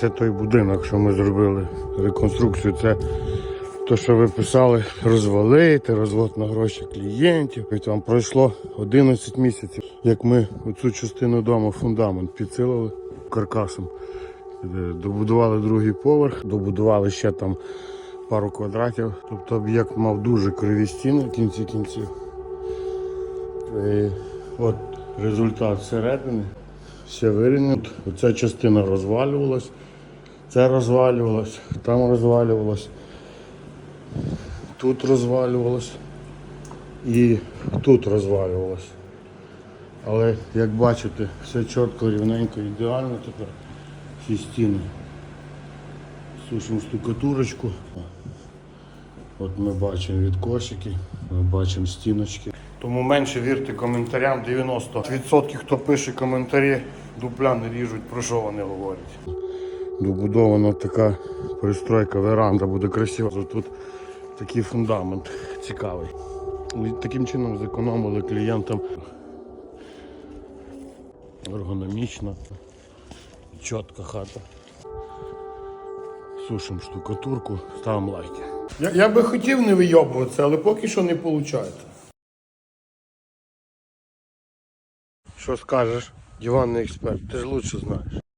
Це той будинок, що ми зробили реконструкцію. Це те, що ви писали, розвалити, розвод на гроші клієнтів. І там пройшло 11 місяців, як ми оцю частину дому, фундамент підсилили каркасом. Е, Добудували другий поверх, добудували ще там пару квадратів. Тобто об'єкт мав дуже криві стіни в кінці кінців. І от результат всередини. Все вирівняно. Оця частина розвалювалась, це розвалювалось, там розвалювалось, тут розвалювалось і тут розвалювалось. Але як бачите, все чітко, рівненько, ідеально тепер. Всі стіни. Сушимо штукатурочку. От ми бачимо відкосики, ми бачимо стіночки. Тому менше вірте коментарям 90%, хто пише коментарі, дупля не ріжуть, про що вони говорять. Добудована така пристройка, веранда буде красива. Тут такий фундамент цікавий. І таким чином зекономили клієнтам ергономічно, чітка хата. Сушимо штукатурку, ставимо лайки. Я, я би хотів не вийобуватися, але поки що не виходить. Що скажеш, диванний експерт, ти ж лучше знаєш.